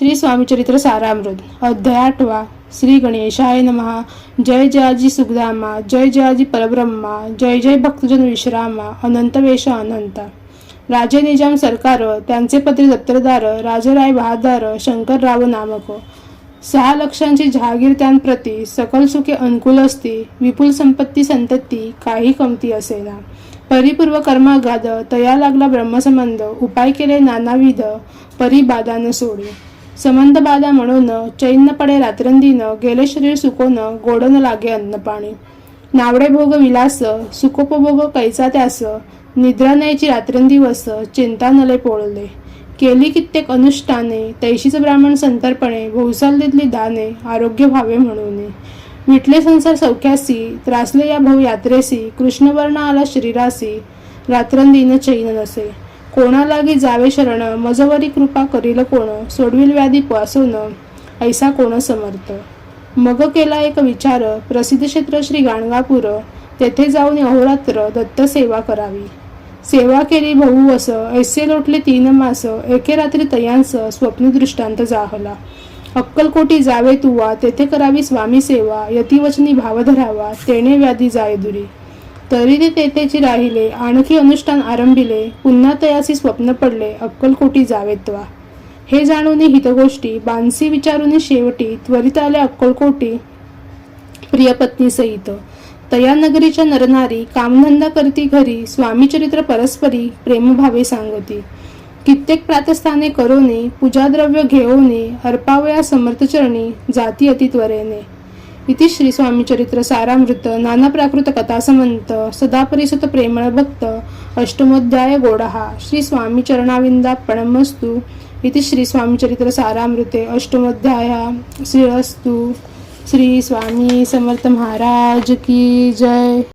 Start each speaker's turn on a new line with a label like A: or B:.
A: श्री स्वामीचरित्र सारामृत अध्याय आठवा श्री गणेशाय नमहा जय जयाजी सुखदामा जय जयाजी परब्रह्मा जय जय भक्तजन विश्रामा अनंत वेश अनंता. राजे निजाम सरकार त्यांचे पत्री दत्तरदार राजराय बहादार शंकरराव नामक. सहा लक्षांची जहागीर त्यांप्रती सकल सुखे अनुकूल असती विपुल संपत्ती संतती काही कमती असेना. परिपूर्व कर्मागाद तया लागला ब्रह्मसंबंध उपाय केले नानाविध परिबादानं बाधा सोडी संबंध बाधा म्हणून चैन पडे रात्रंदीनं गेले शरीर सुकोन गोडन लागे अन्न पाणी नावडे भोग विलास सुकोपभोग कैचा त्यास निद्रा न्यायची रात्रंदिवस चिंता नले पोळले. केली कित्येक अनुष्ठाने तैशीच ब्राह्मण संतर्पणे भोवसाल दिदली दाने आरोग्य व्हावे म्हणून. विटले संसार सौख्यासी त्रासले या भव यात्रेसी कृष्णवर्ण आला शरीरासी रात्रंदिन चैन नसे. कोणालागी जावे शरण? मजवरी कृपा करील कोण? सोडविल व्याधी पासून ऐसा कोण समर्थ? मग केला एक विचार. प्रसिद्ध क्षेत्र श्री गाणगापूर. तेथे जाऊन अहोरात्र दत्त सेवा करावी. सेवा केली बहुवस ऐसे लोटले तीन मास. एके रात्री तयांस. स्वप्न दृष्टांत जाहला. अक्कलकोटी जावे तुवा. तेथे करावी स्वामी सेवा. यतिवचनी भाव धरावा तेणे व्याधी जाय दुरी. तरी ते तेथेची राहिले आणखी अनुष्ठान आरंभिले पुन्हा तयासी स्वप्न पडले अक्कलकोटी जावेत्वा हे जाणून हितगोष्टी बांसी विचारून शेवटी त्वरित आले अक्कलकोटी प्रियपत्नी सहित. तया नगरीच्या नरनारी कामधंदा करती घरी स्वामीचरित्र परस्परी प्रेमभावे सांगती. कित्येक प्रातस्थाने करोने पूजाद्रव्य घेऊने अर्पावया समर्थचरणी जाती अतित्वरेने त्वरेने इति श्री स्वामीचरित्र सारामृत नाना प्राकृत कथासमंत सदापरिसुत प्रेमळ भक्त अष्टमोध्याय गोडहा श्री स्वामी चरणाविंदापणमस्तु इति श्री स्वामीचरित्र सारामृते अष्टमोध्याय श्रीरस्तु श्री स्वामी समर्थ महाराज की जय।